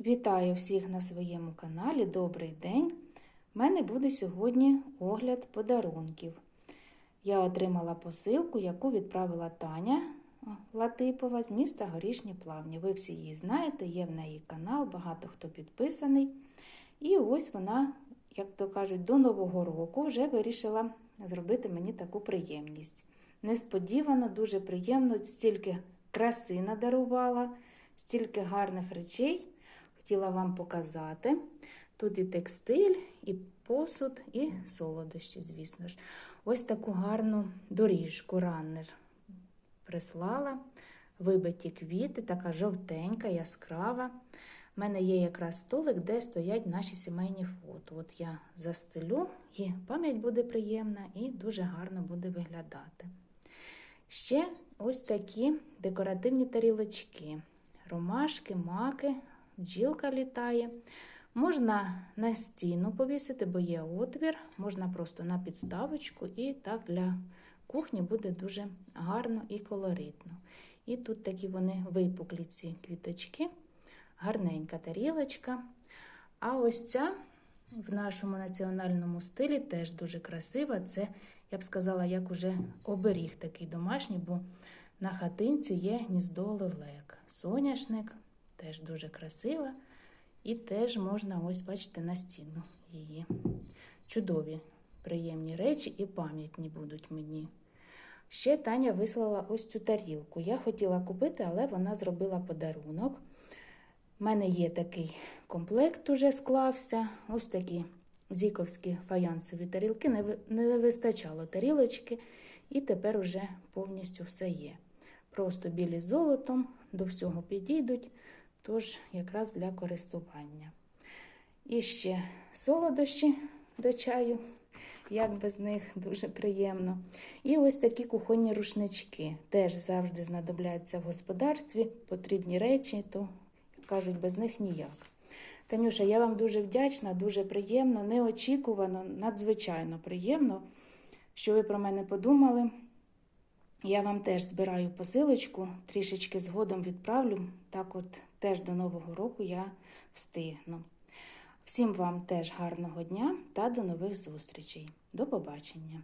Вітаю всіх на своєму каналі. Добрий день! У мене буде сьогодні огляд подарунків. Я отримала посилку, яку відправила Таня Латипова з міста Горішні Плавні. Ви всі її знаєте, є в неї канал, багато хто підписаний. І ось вона, як то кажуть, до Нового року вже вирішила зробити мені таку приємність. Несподівано, дуже приємно, стільки краси надарувала, стільки гарних речей хотіла вам показати. Тут і текстиль, і посуд, і солодощі, звісно ж. Ось таку гарну доріжку раннер прислала. Вибиті квіти, така жовтенька, яскрава. У мене є якраз столик, де стоять наші сімейні фото. От я застелю, і пам'ять буде приємна і дуже гарно буде виглядати. Ще ось такі декоративні тарілочки. Ромашки, маки, бджілка літає. Можна на стіну повісити, бо є отвір, можна просто на підставочку, і так для кухні буде дуже гарно і колоритно. І тут такі вони випуклі ці квіточки, гарненька тарілочка. А ось ця в нашому національному стилі теж дуже красива. Це, я б сказала, як уже оберіг такий домашній, бо на хатинці є гніздо лелек. Соняшник теж дуже красива. І теж можна, ось, бачите, на стіну її. Чудові, приємні речі і пам'ятні будуть мені. Ще Таня вислала ось цю тарілку. Я хотіла купити, але вона зробила подарунок. У мене є такий комплект, уже склався. Ось такі зіковські фаянсові тарілки. Не, не вистачало тарілочки, і тепер уже повністю все є. Просто білі з золотом, до всього підійдуть, тож якраз для користування. І ще солодощі до чаю, як без них дуже приємно. І ось такі кухонні рушнички. Теж завжди знадобляться в господарстві, потрібні речі, то кажуть, без них ніяк. Танюша, я вам дуже вдячна, дуже приємно, неочікувано, надзвичайно приємно, що ви про мене подумали. Я вам теж збираю посилочку, трішечки згодом відправлю. Так от теж до Нового року я встигну. Всім вам теж гарного дня та до нових зустрічей. До побачення!